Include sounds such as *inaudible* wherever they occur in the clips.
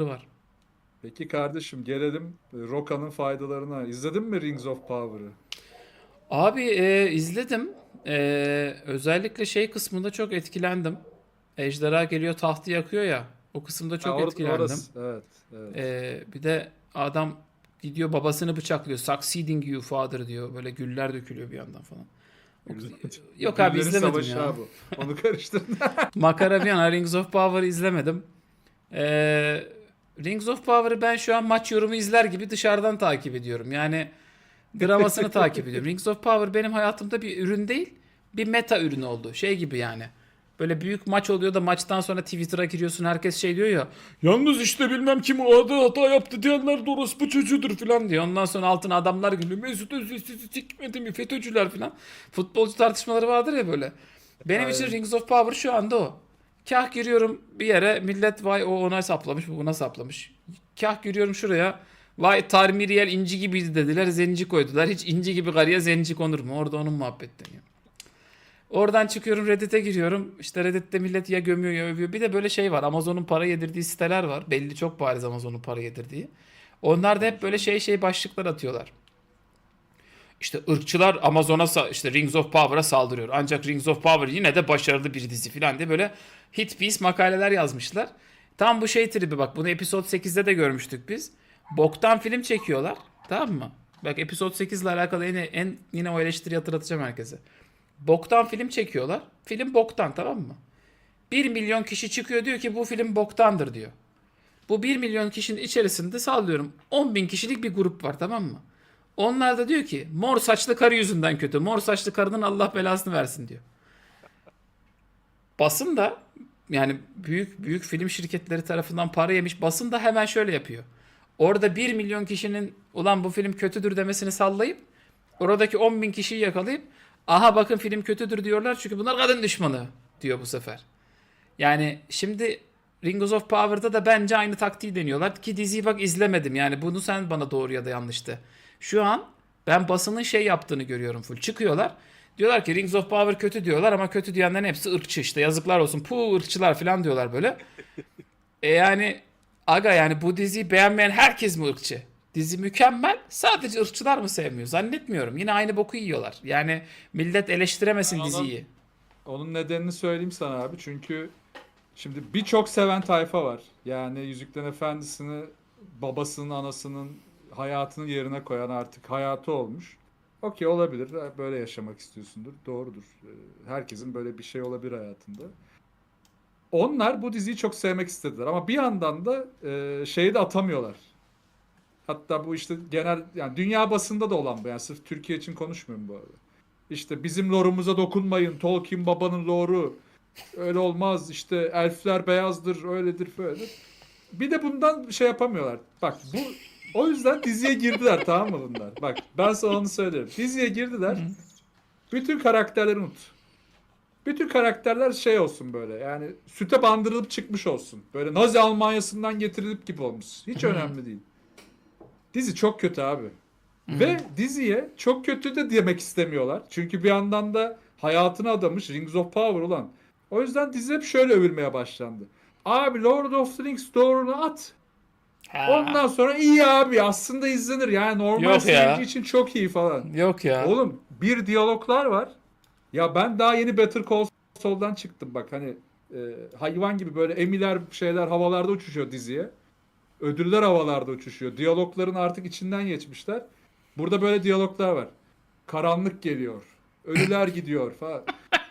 var. Peki kardeşim gelelim e, Roka'nın faydalarına. İzledin mi Rings of Power'ı? Abi e, izledim. E, özellikle şey kısmında çok etkilendim. Ejderha geliyor tahtı yakıyor ya. O kısımda çok Ha, or- etkilendim. orası, Evet, evet. E, bir de adam gidiyor babasını bıçaklıyor. Succeeding you father diyor. Böyle güller dökülüyor bir yandan falan. O- Yok abi izlemedim ya. ha bu. Onu karıştırdın. *laughs* Makara bir yana Rings of Power'ı izlemedim. Ee, Rings of Power'ı ben şu an maç yorumu izler gibi dışarıdan takip ediyorum. Yani dramasını *laughs* takip ediyorum. Rings of Power benim hayatımda bir ürün değil, bir meta ürün oldu. Şey gibi yani. Böyle büyük maç oluyor da maçtan sonra Twitter'a giriyorsun herkes şey diyor ya. Yalnız işte bilmem kim o adı hata yaptı diyenler de orospu çocuğudur falan diyor. Ondan sonra altına adamlar geliyor. Mesut Özil sizi sikmedi mi FETÖ'cüler falan. Futbolcu tartışmaları vardır ya böyle. Benim için Aynen. Rings of Power şu anda o. Kah giriyorum bir yere millet vay o ona saplamış bu buna saplamış. Kah giriyorum şuraya vay Tarmiriel inci gibiydi dediler zenci koydular. Hiç inci gibi karıya zenci konur mu? Orada onun muhabbet dönüyor. Oradan çıkıyorum Reddit'e giriyorum. İşte Reddit'te millet ya gömüyor ya övüyor. Bir de böyle şey var. Amazon'un para yedirdiği siteler var. Belli çok bariz Amazon'un para yedirdiği. Onlar da hep böyle şey şey başlıklar atıyorlar. İşte ırkçılar Amazon'a işte Rings of Power'a saldırıyor. Ancak Rings of Power yine de başarılı bir dizi falan diye böyle hit piece makaleler yazmışlar. Tam bu şey tribi bak bunu episode 8'de de görmüştük biz. Boktan film çekiyorlar. Tamam mı? Bak episode 8 ile alakalı en, en yine o eleştiri hatırlatacağım herkese. Boktan film çekiyorlar. Film boktan tamam mı? 1 milyon kişi çıkıyor diyor ki bu film boktandır diyor. Bu 1 milyon kişinin içerisinde sallıyorum 10 bin kişilik bir grup var tamam mı? Onlar da diyor ki mor saçlı karı yüzünden kötü. Mor saçlı karının Allah belasını versin diyor. Basın da yani büyük büyük film şirketleri tarafından para yemiş basın da hemen şöyle yapıyor. Orada 1 milyon kişinin ulan bu film kötüdür demesini sallayıp oradaki 10 bin kişiyi yakalayıp aha bakın film kötüdür diyorlar çünkü bunlar kadın düşmanı diyor bu sefer. Yani şimdi Rings of Power'da da bence aynı taktiği deniyorlar ki diziyi bak izlemedim yani bunu sen bana doğru ya da yanlıştı. Şu an ben basının şey yaptığını görüyorum full. Çıkıyorlar. Diyorlar ki Rings of Power kötü diyorlar ama kötü diyenlerin hepsi ırkçı işte yazıklar olsun. Pu ırkçılar falan diyorlar böyle. E yani aga yani bu diziyi beğenmeyen herkes mi ırkçı? Dizi mükemmel. Sadece ırkçılar mı sevmiyor? Zannetmiyorum. Yine aynı boku yiyorlar. Yani millet eleştiremesin Ben onu- diziyi. Onun nedenini söyleyeyim sana abi. Çünkü şimdi birçok seven tayfa var. Yani Yüzüklerin Efendisi'ni babasının, anasının hayatını yerine koyan artık hayatı olmuş. Okey olabilir. Böyle yaşamak istiyorsundur. Doğrudur. Ee, Herkesin böyle bir şey olabilir hayatında. Onlar bu diziyi çok sevmek istediler ama bir yandan da e, şeyi de atamıyorlar. Hatta bu işte genel yani dünya basında da olan bu. Yani sırf Türkiye için konuşmuyorum bu arada. İşte bizim lorumuza dokunmayın. Tolkien babanın loru. Öyle olmaz. İşte elfler beyazdır, öyledir, böyledir. Bir de bundan şey yapamıyorlar. Bak bu o yüzden diziye girdiler tamam mı bunlar? Bak ben sana onu söylüyorum. Diziye girdiler. Bütün karakterleri unut. Bütün karakterler şey olsun böyle. Yani süte bandırılıp çıkmış olsun. Böyle Nazi Almanyası'ndan getirilip gibi olmuş. Hiç önemli değil. Dizi çok kötü abi. Ve diziye çok kötü de demek istemiyorlar. Çünkü bir yandan da hayatını adamış Rings of Power olan. O yüzden dizi hep şöyle övülmeye başlandı. Abi Lord of the Rings doğrunu at. Ha, Ondan sonra iyi abi aslında izlenir. Yani normal Yok ya. seyirci için çok iyi falan. Yok ya. Oğlum bir diyaloglar var. Ya ben daha yeni Better Call Saul'dan çıktım bak hani e, hayvan gibi böyle emiler şeyler havalarda uçuşuyor diziye. Ödüller havalarda uçuşuyor. Diyalogların artık içinden geçmişler. Burada böyle diyaloglar var. Karanlık geliyor. Ölüler gidiyor falan.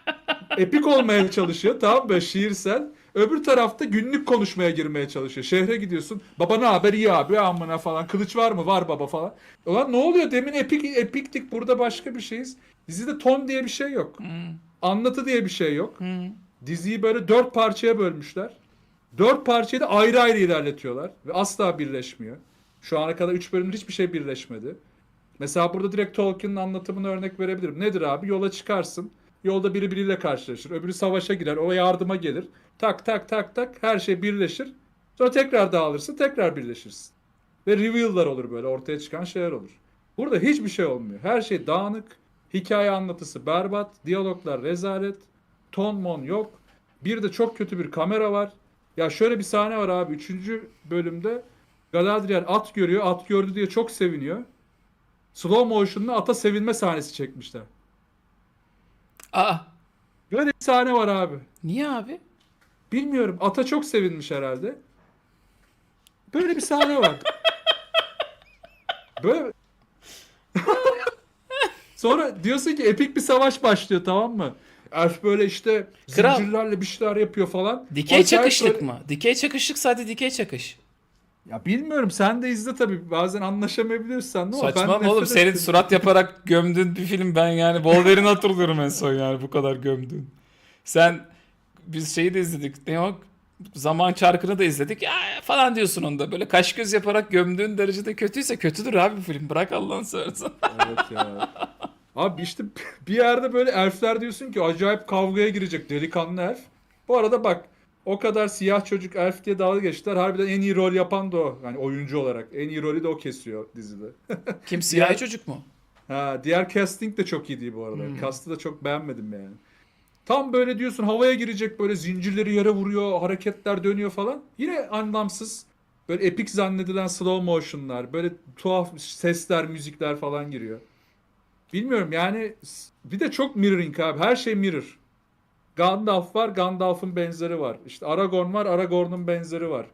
*laughs* Epik olmaya çalışıyor tamam mı? Şiirsel. Öbür tarafta günlük konuşmaya girmeye çalışıyor. Şehre gidiyorsun. Baba ne haber? İyi abi amına falan. Kılıç var mı? Var baba falan. Ulan ne oluyor? Demin epik epiktik. Burada başka bir şeyiz. Dizide ton diye bir şey yok. Hmm, Anlatı diye bir şey yok. hmm. Diziyi böyle dört parçaya bölmüşler. Dört parçayı da ayrı ayrı ilerletiyorlar. Ve asla birleşmiyor. Şu ana kadar üç bölümde hiçbir şey birleşmedi. Mesela burada direkt Tolkien'in anlatımını örnek verebilirim. Nedir abi? Yola çıkarsın. Yolda biri biriyle karşılaşır. Öbürü savaşa girer. O yardıma gelir. Tak tak tak tak her şey birleşir. Sonra tekrar dağılırsın. Tekrar birleşirsin. Ve reveal'lar olur böyle. Ortaya çıkan şeyler olur. Burada hiçbir şey olmuyor. Her şey dağınık. Hikaye anlatısı berbat. Diyaloglar rezalet. Ton mon yok. Bir de çok kötü bir kamera var. Ya şöyle bir sahne var abi. Üçüncü bölümde Galadriel at görüyor. At gördü diye çok seviniyor. Slow motion'la ata sevinme sahnesi çekmişler. Aa Böyle bir sahne var abi. niye abi? Bilmiyorum. Ata çok sevinmiş herhalde. Böyle bir sahne var. Böyle Sonra diyorsun ki epik bir savaş başlıyor tamam mı? Elf böyle işte Kral. zincirlerle bir şeyler yapıyor falan. Dikey Acayip çakışlık böyle- mı? Dikey çakışlık sadece dikey çakış. Ya bilmiyorum sen de izle tabii. Bazen anlaşamayabilirsin ama ben Saçma nefret oğlum senin surat yaparak gömdüğün bir film ben yani Wolverine hatırlıyorum en son yani bu kadar gömdüğün. Sen biz şeyi de izledik. Ne o? Zaman çarkını da izledik. Ya falan diyorsun onda. Böyle kaş göz yaparak gömdüğün derecede kötüyse kötüdür abi bu film. Bırak Allah'ını seversen. Evet ya. Abi işte bir yerde böyle elfler diyorsun ki acayip kavgaya girecek delikanlı elf. Bu arada bak o kadar siyah çocuk elf diye dalga geçtiler. Harbiden en iyi rol yapan da o. Yani oyuncu olarak. En iyi rolü de o kesiyor dizide. *laughs* Kim siyahi Diğer- çocuk mu? Ha, diğer casting de çok iyi değil bu arada. Hmm. Cast'ı da çok beğenmedim yani. Tam böyle diyorsun havaya girecek böyle zincirleri yere vuruyor, hareketler dönüyor falan. Yine anlamsız. Böyle epik zannedilen slow motion'lar, böyle tuhaf sesler, müzikler falan giriyor. Bilmiyorum yani bir de çok mirroring abi. Her şey mirror. Gandalf var, Gandalf'ın benzeri var. İşte Aragorn var, Aragorn'un benzeri var.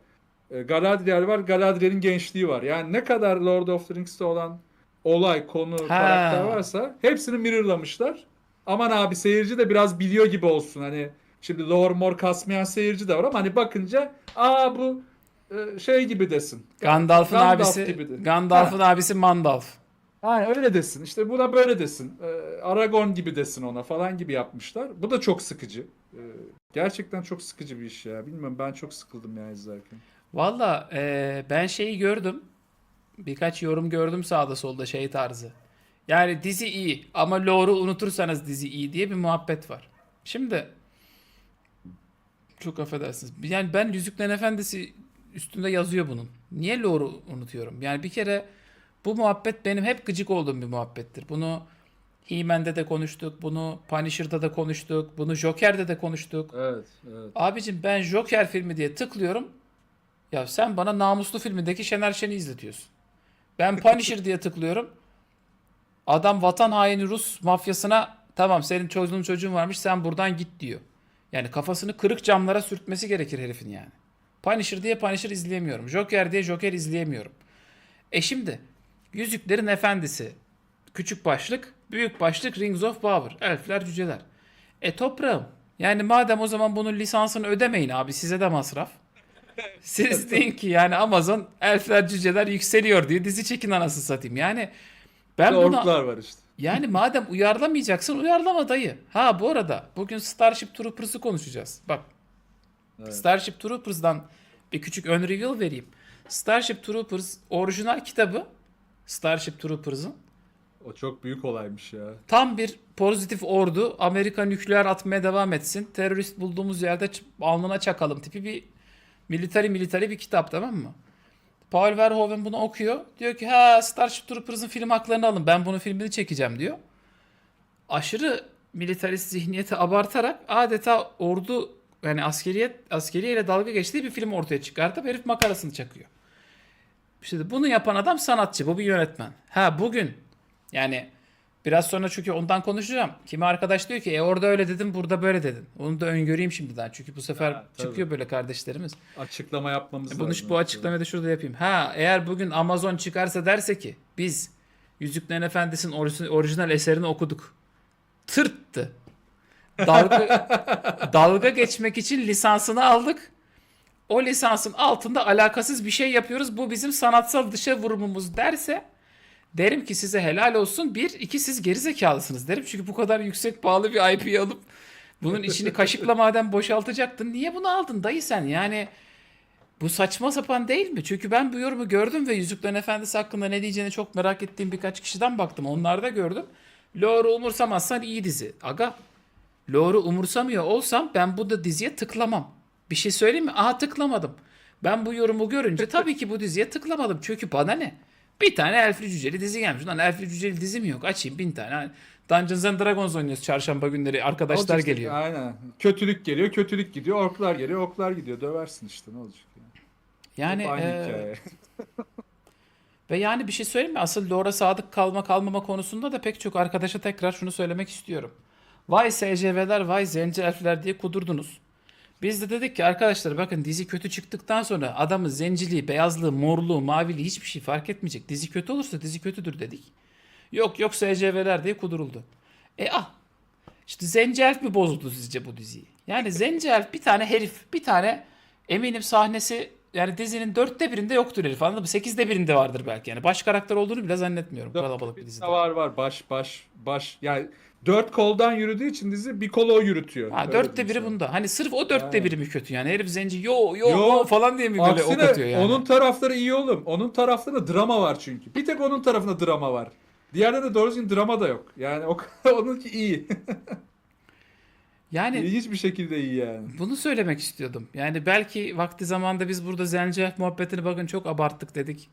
E, Galadriel var, Galadriel'in gençliği var. Yani ne kadar Lord of the Rings'te olan olay, konu, karakter varsa hepsini mirrorlamışlar. Aman abi seyirci de biraz biliyor gibi olsun. Hani şimdi lore mor kasmayan seyirci de var ama hani bakınca aa bu e, şey gibi desin. Gandalf'ın Gandalf abisi. Gandalf'ın abisi Mandalf. Aynen öyle desin. İşte buna böyle desin. Ee, Aragon gibi desin ona falan gibi yapmışlar. Bu da çok sıkıcı. Ee, gerçekten çok sıkıcı bir iş ya. Bilmiyorum ben çok sıkıldım ya izlerken. Valla eee, ben şeyi gördüm. Birkaç yorum gördüm sağda solda şey tarzı. Yani dizi iyi ama lore'u unutursanız dizi iyi diye bir muhabbet var. Şimdi çok affedersiniz. Yani ben Yüzüklerin Efendisi üstünde yazıyor bunun. Niye lore'u unutuyorum? Yani bir kere bu muhabbet benim hep gıcık olduğum bir muhabbettir. Bunu He-Man'de de konuştuk, bunu Punisher'da da konuştuk, bunu Joker'de de konuştuk. Evet, evet. Abicim ben Joker filmi diye tıklıyorum. Ya sen bana namuslu filmindeki Şener Şen'i izletiyorsun. Ben *laughs* Punisher diye tıklıyorum. Adam vatan haini Rus mafyasına tamam senin çocuğun çocuğun varmış sen buradan git diyor. Yani kafasını kırık camlara sürtmesi gerekir herifin yani. Punisher diye Punisher izleyemiyorum. Joker diye Joker izleyemiyorum. E şimdi Yüzüklerin Efendisi küçük başlık, büyük başlık Rings of Power, elfler, cüceler. E toprağım. Yani madem o zaman bunun lisansını ödemeyin abi size de masraf. Siz *laughs* deyin ki yani Amazon elfler cüceler yükseliyor diye dizi çekin anasını satayım. Yani ben buna orklar var işte. yani madem uyarlamayacaksın uyarlama dayı. Ha bu arada bugün Starship Troopers'ı konuşacağız. Bak Evet. Starship Troopers'dan bir küçük ön review vereyim. Starship Troopers orijinal kitabı Starship Troopers'ın O çok büyük olaymış ya. Tam bir pozitif ordu. Amerika nükleer atmaya devam etsin. Terörist bulduğumuz yerde alnına çakalım tipi bir military military bir kitap tamam mı? Paul Verhoeven bunu okuyor. Diyor ki ha Starship Troopers'ın film haklarını alın. Ben bunun filmini çekeceğim diyor. Aşırı militarist zihniyeti abartarak adeta ordu yani askeriyet askeriyeyle dalga geçtiği bir film ortaya çıkartıp herif makarasını çakıyor. İşte bunu yapan adam sanatçı. Bu bir yönetmen. Ha bugün yani biraz sonra çünkü ondan konuşacağım. Kimi arkadaş diyor ki e orada öyle dedim burada böyle dedin. Onu da öngöreyim şimdiden. Çünkü bu sefer Ha, tabii. çıkıyor böyle kardeşlerimiz. Açıklama yapmamız Bunu lazım. bu açıklamayı da şurada yapayım. Ha eğer bugün Amazon çıkarsa derse ki biz Yüzüklerin Efendisi'nin orijinal eserini okuduk. Tırttı. Dalga, *laughs* dalga geçmek için lisansını aldık. O lisansın altında alakasız bir şey yapıyoruz. Bu bizim sanatsal dışa vurumumuz derse derim ki size helal olsun. Bir, iki siz gerizekalısınız derim. Çünkü bu kadar yüksek pahalı bir IP'yi alıp bunun içini kaşıkla madem boşaltacaktın. Niye bunu aldın dayı sen? Yani bu saçma sapan değil mi? Çünkü ben bu yorumu gördüm ve Yüzüklerin Efendisi hakkında ne diyeceğini çok merak ettiğim birkaç kişiden baktım. Onlarda gördüm. Lore'u umursamazsan iyi dizi. Aga Lore'u umursamıyor olsam ben bu da diziye tıklamam. Bir şey söyleyeyim mi? Aha tıklamadım. Ben bu yorumu görünce tabii ki bu diziye tıklamadım. Çünkü bana ne? Bir tane elfli cüceli dizi gelmiş. Lan elfli cüceli dizi mi yok? Açayım bin tane. Dungeons and Dragons oynuyoruz çarşamba günleri. Arkadaşlar Olacak geliyor. Aynen. Kötülük geliyor, kötülük gidiyor. Orklar geliyor, oklar gidiyor. Döversin işte ne olacak yani. E, hikaye. *laughs* ve yani bir şey söyleyeyim mi? Asıl Lore'a sadık kalma kalmama konusunda da pek çok arkadaşa tekrar şunu söylemek istiyorum. Vay SCV'ler, vay zenci elfler diye kudurdunuz. Biz de dedik ki arkadaşlar bakın dizi kötü çıktıktan sonra adamın zenciliği, beyazlığı, morluğu, maviliği hiçbir şey fark etmeyecek. Dizi kötü olursa dizi kötüdür dedik. Yok yok SCV'ler diye kuduruldu. E ah. İşte Zenci Elf mi bozuldu sizce bu diziyi? Yani Zenci Elf bir tane herif, bir tane eminim sahnesi yani dizinin dörtte birinde yoktur herif anladın mı? Sekizde birinde vardır belki yani. Baş karakter olduğunu bile zannetmiyorum kalabalık bir dizide. Var var baş baş baş yani dört koldan yürüdüğü için dizi bir kolu o yürütüyor. Ha Öyle dörtte diyeyim biri sana. bunda. Hani sırf o dörtte biri mi kötü yani? Herif zenci yo yo, Yo, yo falan diye mi böyle ok Aksine atıyor yani? onun tarafları iyi oğlum. Onun taraflarında drama var çünkü. Bir tek onun tarafında drama var. Diğerlerinde doğru düzgün drama da yok. Yani o *laughs* onunki iyi. Yani İlginç bir şekilde iyi yani. Bunu söylemek istiyordum. Yani belki vakti zamanda biz burada Zenci muhabbetini bakın çok abarttık dedik.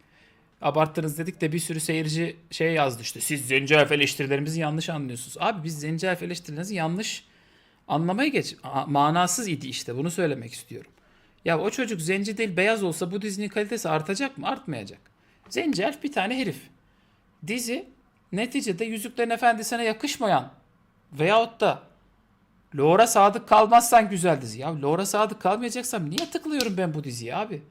Abarttınız dedik de bir sürü seyirci şey yazdı işte. Siz Zenci Elf eleştirilerimizi yanlış anlıyorsunuz. Abi biz Zenci Elf eleştirilerinizi yanlış anlamaya geç. a- Manasız idi işte bunu söylemek istiyorum. Ya o çocuk zenci değil beyaz olsa bu dizinin kalitesi artacak mı? Artmayacak. Zenci Elf bir tane herif. Dizi neticede Yüzüklerin Efendisi'ne yakışmayan veyahut da Lore'a sadık kalmazsan güzel dizi. Ya Lore'a sadık kalmayacaksam niye tıklıyorum ben bu diziye abi?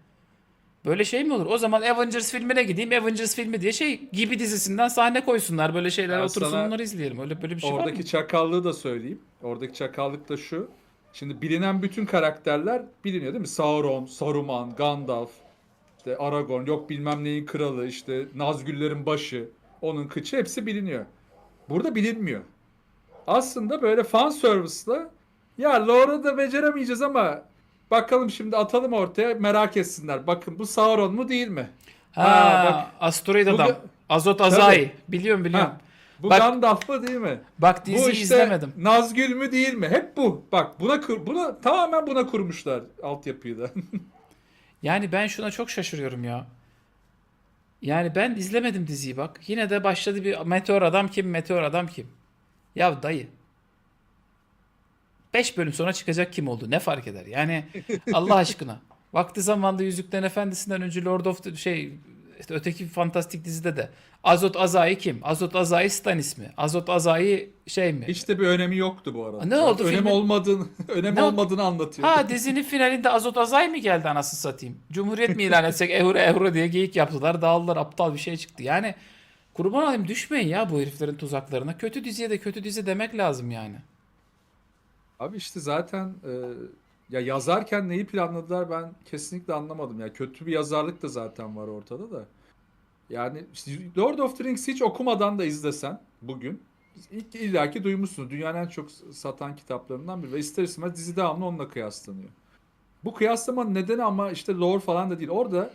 Böyle şey mi olur? O zaman Avengers filmine gideyim. Avengers filmi diye şey gibi dizisinden sahne koysunlar. Böyle şeyler Ben otursun sana onları izleyelim. Öyle böyle bir şey var Oradaki çakallığı da söyleyeyim. Oradaki çakallık da şu. Şimdi bilinen bütün karakterler biliniyor değil mi? Sauron, Saruman, Gandalf, işte Aragorn, yok bilmem neyin kralı, işte Nazgüllerin başı, onun kıçı hepsi biliniyor. Burada bilinmiyor. Aslında böyle fan service'la ya Laura da beceremeyeceğiz ama bakalım şimdi atalım ortaya merak etsinler. Bakın bu Sauron mu değil mi? Ha, Ha, bak. Asteroid Bu adam. da- Azot Azai. Biliyorum biliyorum. Ha, bu Bak- Gandalf mı değil mi? Bak diziyi bu işte izlemedim. Nazgül mü değil mi? Hep bu. Bak buna kur, buna tamamen buna kurmuşlar altyapıyı da. *laughs* Yani ben şuna çok şaşırıyorum ya. Yani ben izlemedim diziyi bak. Yine de başladı bir meteor adam kim, meteor adam kim? Ya dayı. 5 bölüm sonra çıkacak kim oldu? Ne fark eder? Yani Allah aşkına. *laughs* Vakti zamanda Yüzüklerin Efendisi'nden önce Lord of the şey işte öteki fantastik dizide de Azot Azai kim? Azot Azai Stannis mi? Azot Azai şey mi? Hiç de bir önemi yoktu bu arada. Ne oldu Önem filmin? olmadığını, *laughs* önemi Ne oldu? olmadığını anlatıyor. Ha dizinin finalinde Azot Azay mı geldi anasını satayım? Cumhuriyet mi ilan etsek ehura ehura diye geyik yaptılar. Dağıldılar aptal bir şey çıktı. Yani kurban olayım düşmeyin ya bu heriflerin tuzaklarına. Kötü diziye de kötü dizi demek lazım yani. Abi işte zaten e, ya yazarken neyi planladılar ben kesinlikle anlamadım. Ya kötü bir yazarlık da zaten var ortada da. Yani işte Lord of the Rings hiç okumadan da izlesen bugün ilk illaki duymuşsunuz. Dünyanın en çok satan kitaplarından biri ve ister istemez dizi devamlı onunla kıyaslanıyor. Bu kıyaslamanın nedeni ama işte lore falan da değil. Orada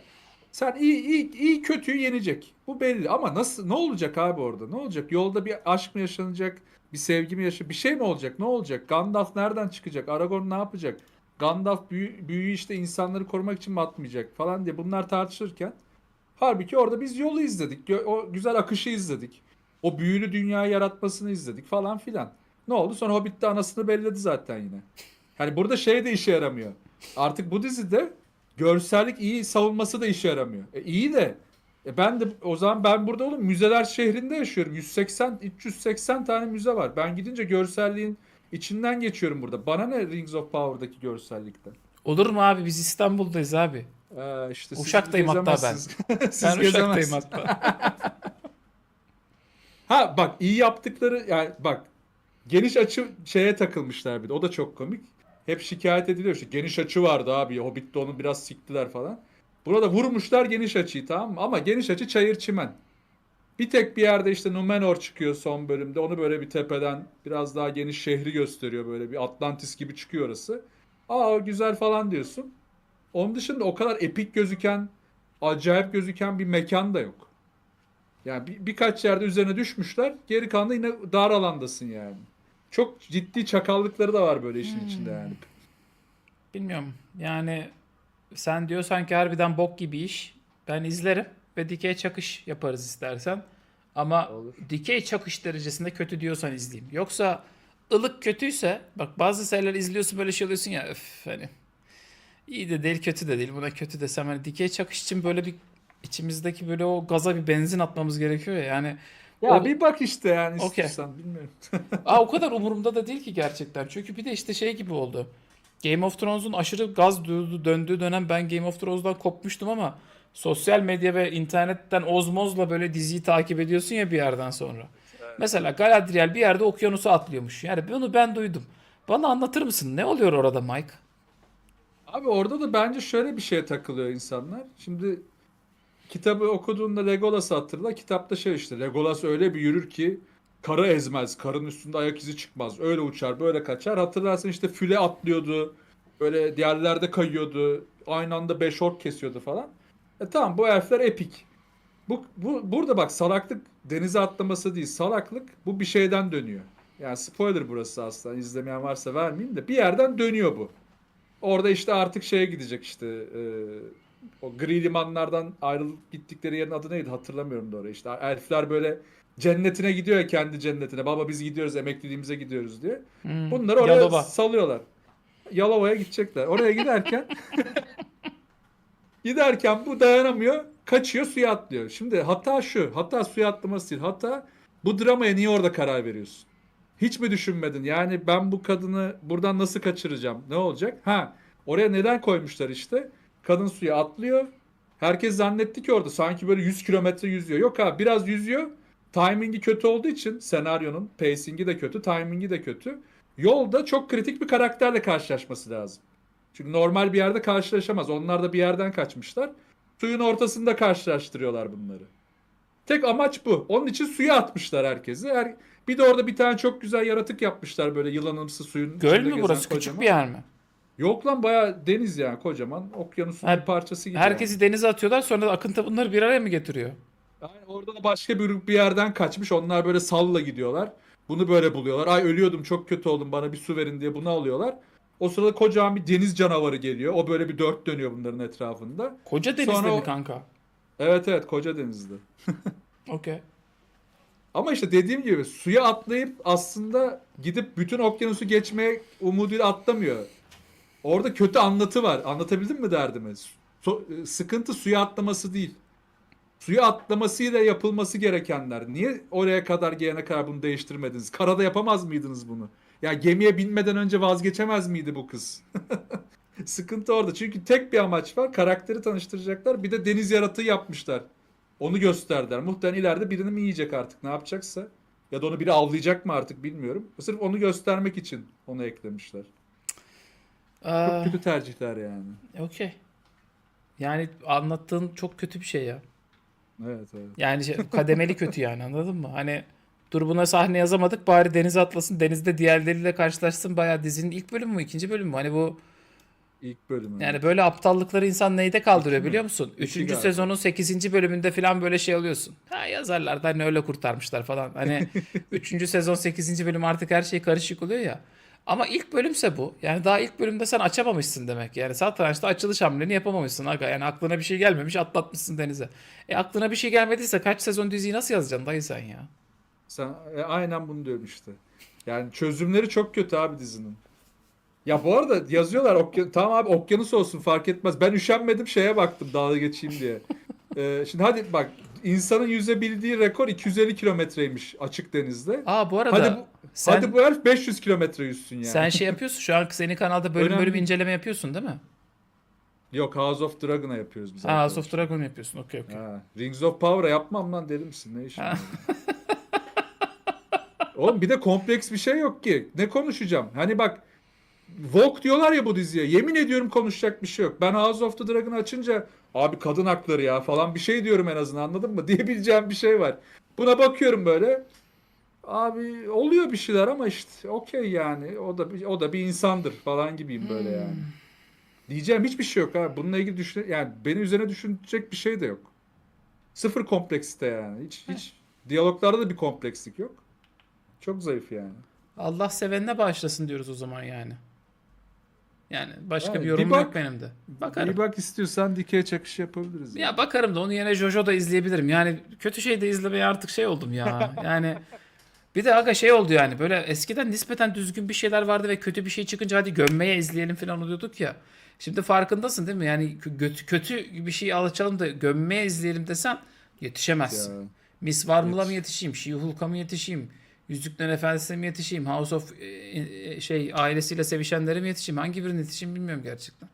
sen iyi iyi iyi kötüyü yenecek. Bu belli ama nasıl ne olacak abi orada? Ne olacak? Yolda bir aşk mı yaşanacak? Bir sevgi mi yaşayacak? Bir şey mi olacak? Ne olacak? Gandalf nereden çıkacak? Aragorn ne yapacak? Gandalf büyü, büyüyü işte insanları korumak için mi atmayacak falan diye bunlar tartışırken halbuki orada biz yolu izledik. O güzel akışı izledik. O büyülü dünyayı yaratmasını izledik falan filan. Ne oldu? Sonra Hobbit'te anasını belledi zaten yine. Yani burada şey de işe yaramıyor. Artık bu dizide görsellik iyi savunması da işe yaramıyor. E iyi de e ben de o zaman ben burada oğlum müzeler şehrinde yaşıyorum. 180 380 tane müze var. Ben gidince görselliğin içinden geçiyorum burada. Bana ne Rings of Power'daki görsellikten? Olur mu abi biz İstanbul'dayız abi. Ee, işte Uşaktayım hatta ben. *laughs* ben Uşak'tayım hatta. *laughs* Ha bak iyi yaptıkları yani bak geniş açı şeye takılmışlar bir de. O da çok komik. Hep şikayet ediliyor işte geniş açı vardı abi. Hobbit'te onu biraz siktiler falan. Burada vurmuşlar geniş açıyı tamam mı? Ama geniş açı çayır çimen. Bir tek bir yerde işte Numenor çıkıyor son bölümde. Onu böyle bir tepeden biraz daha geniş şehri gösteriyor. Böyle bir Atlantis gibi çıkıyor orası. Aa güzel falan diyorsun. Onun dışında o kadar epik gözüken, acayip gözüken bir mekan da yok. Yani bir, birkaç yerde üzerine düşmüşler. Geri kalanında yine dar alandasın yani. Çok ciddi çakallıkları da var böyle işin içinde yani. Bilmiyorum. Yani sen diyorsan ki harbiden bok gibi iş. Ben izlerim ve dikey çakış yaparız istersen. Ama Olur. dikey çakış derecesinde kötü diyorsan izleyeyim. Yoksa ılık kötüyse bak bazı seriler izliyorsun böyle şey oluyorsun ya öf hani iyi de değil kötü de değil buna kötü desem hani dikey çakış için böyle bir içimizdeki böyle o gaza bir benzin atmamız gerekiyor ya yani Ya O- bir bak işte yani istiyorsan bilmiyorum. *laughs* Aa, o kadar umurumda da değil ki gerçekten. Çünkü bir de işte şey gibi oldu. Game of Thrones'un aşırı gaz dö- döndüğü dönem ben Game of Thrones'dan kopmuştum ama sosyal medya ve internetten ozmozla böyle diziyi takip ediyorsun ya bir yerden sonra. Mesela Galadriel bir yerde okyanusu atlıyormuş. Yani bunu ben duydum. Bana anlatır mısın? Ne oluyor orada Mike? Abi orada da bence şöyle bir şeye takılıyor insanlar. Şimdi kitabı okuduğunda Legolas'ı hatırla. Kitapta şey işte Legolas öyle bir yürür ki karı ezmez. Karın üstünde ayak izi çıkmaz. Öyle uçar böyle kaçar. Hatırlarsın işte füle atlıyordu. Böyle diğerlerde kayıyordu. Aynı anda beş ork kesiyordu falan. E tamam bu elfler epik. Bu, bu burada bak salaklık denize atlaması değil. Salaklık bu bir şeyden dönüyor. Yani spoiler burası aslında. İzlemeyen varsa vermeyeyim de bir yerden dönüyor bu. Orada işte artık şeye gidecek işte e, o gri limanlardan ayrılıp gittikleri yerin adı neydi hatırlamıyorum oraya işte elfler böyle cennetine gidiyor ya kendi cennetine baba biz gidiyoruz emekliliğimize gidiyoruz diye. Hmm, Bunları oraya Yalova. salıyorlar. Yalova'ya gidecekler. Oraya giderken *laughs* giderken bu dayanamıyor. Kaçıyor suya atlıyor. Şimdi hata şu. Hata suya atlaması değil. Hata bu dramaya niye orada karar veriyorsun? Hiç mi düşünmedin? Yani ben bu kadını buradan nasıl kaçıracağım? Ne olacak? Ha, oraya neden koymuşlar işte? Kadın suya atlıyor. Herkes zannetti ki orada sanki böyle 100 kilometre yüzüyor. Yok abi biraz yüzüyor. Timingi kötü olduğu için senaryonun pacingi de kötü, timingi de kötü. Yolda çok kritik bir karakterle karşılaşması lazım. Çünkü normal bir yerde karşılaşamaz. Onlar da bir yerden kaçmışlar. Suyun ortasında karşılaştırıyorlar bunları. Tek amaç bu. Onun için suya atmışlar herkesi. Her, bir de orada bir tane çok güzel yaratık yapmışlar böyle yılanımsı suyun Göl mü burası? Küçük kocaman. bir yer mi? Yok lan bayağı deniz yani kocaman. Okyanusun bir parçası gibi. Herkesi denize atıyorlar sonra da akıntı bunları bir araya mı getiriyor? Yani. Orada da başka bir bir yerden kaçmış. Onlar böyle salla gidiyorlar. Bunu böyle buluyorlar. Ay ölüyordum çok kötü oldum bana bir su verin diye bunu alıyorlar. O sırada kocaman bir deniz canavarı geliyor. O böyle bir dört dönüyor bunların etrafında. Koca denizde Sonra mi kanka? Evet evet koca denizde. *laughs* Okey. Ama işte dediğim gibi suya atlayıp aslında gidip bütün okyanusu geçmeye umuduyla atlamıyor. Orada kötü anlatı var. Anlatabildim mi derdimi? So- sıkıntı suya atlaması değil. Suya atlamasıyla yapılması gerekenler. Niye oraya kadar gelene kadar bunu değiştirmediniz? Karada yapamaz mıydınız bunu? Ya gemiye binmeden önce vazgeçemez miydi bu kız? *laughs* Sıkıntı orada. Çünkü tek bir amaç var. Karakteri tanıştıracaklar. Bir de deniz yaratığı yapmışlar. Onu gösterdiler. Muhtemelen ileride birini mi yiyecek artık ne yapacaksa. Ya da onu biri avlayacak mı artık bilmiyorum. Sırf onu göstermek için onu eklemişler. Aa, Çok kötü tercihler yani. Okey. Yani anlattığın çok kötü bir şey ya. Evet evet. Yani şey, kademeli kötü yani anladın mı? Hani dur buna sahne yazamadık bari denize atlasın denizde diğerleriyle karşılaşsın bayağı dizinin ilk bölümü mü ikinci bölümü mü? Hani bu İlk bölümü. yani böyle aptallıkları insan neyde kaldırıyor İki mi? biliyor musun? İki Üçüncü galiba. sezonun sekizinci bölümünde falan böyle şey oluyorsun. Ha yazarlar da hani öyle kurtarmışlar falan. Hani *laughs* üçüncü sezon sekizinci bölüm artık her şey karışık oluyor ya. Ama ilk bölümse bu. Yani daha ilk bölümde sen açamamışsın demek. Yani satrançta açılış hamleni yapamamışsın aga. Yani aklına bir şey gelmemiş atlatmışsın denize. E aklına bir şey gelmediyse kaç sezon diziyi nasıl yazacaksın dayı sen ya? Sen e, aynen bunu diyorum işte. Yani çözümleri çok kötü abi dizinin. Ya bu arada yazıyorlar okya- tamam abi okyanus olsun fark etmez. Ben üşenmedim şeye baktım dalga geçeyim diye. Ee, şimdi hadi bak insanın yüzebildiği rekor 250 kilometreymiş açık denizde. Aa bu arada Hadi bu, sen, hadi bu herif 500 kilometre yüzsün yani. sen şey yapıyorsun şu an senin kanalda bölüm Önemli bölüm inceleme yapıyorsun değil mi? Yok House of Dragon'a yapıyoruz biz. Ha House of Dragon yapıyorsun. Okey okey. Rings of Power'a yapmam lan deli misin? Ne işin? Oğlum bir de kompleks bir şey yok ki. Ne konuşacağım? Hani bak Vogue diyorlar ya bu diziye. Yemin ediyorum konuşacak bir şey yok. Ben House of the Dragon'ı açınca abi kadın hakları ya falan bir şey diyorum en azından anladın mı? *laughs* Diyebileceğim bir şey var. Buna bakıyorum böyle. Abi oluyor bir şeyler ama işte okey yani. O da bir, o da bir insandır falan gibiyim böyle yani. Diyeceğim hiçbir şey yok abi. Bununla ilgili düşün yani beni üzerine düşünecek bir şey de yok. Sıfır kompleksite yani. Hiç hiç diyaloglarda da bir komplekslik yok. Çok zayıf yani. Allah sevenine bağışlasın diyoruz o zaman yani. Yani başka Evet, bir bir yorum bak. yok benim de. Bakarım. Bir bak istiyorsan dikey çakış yapabiliriz. Ya bakarım da onu yine Jojo da izleyebilirim. Yani kötü şey de izlemeye artık şey oldum ya. *laughs* Yani bir de aga şey oldu yani böyle eskiden nispeten düzgün bir şeyler vardı ve kötü bir şey çıkınca hadi gömmeye izleyelim falan oluyorduk ya. Şimdi farkındasın değil mi? Yani kötü, kötü bir şey alışalım da gömmeye izleyelim desen yetişemezsin. Ya. Miss Marvel'a mı Yetiş- yetişeyim? She-Hulk'a mı yetişeyim? Yüzüklerin Efendisi'ne mi yetişeyim? House of e, e, şey ailesiyle sevişenlere mi yetişeyim? Hangi birine yetişeyim bilmiyorum gerçekten.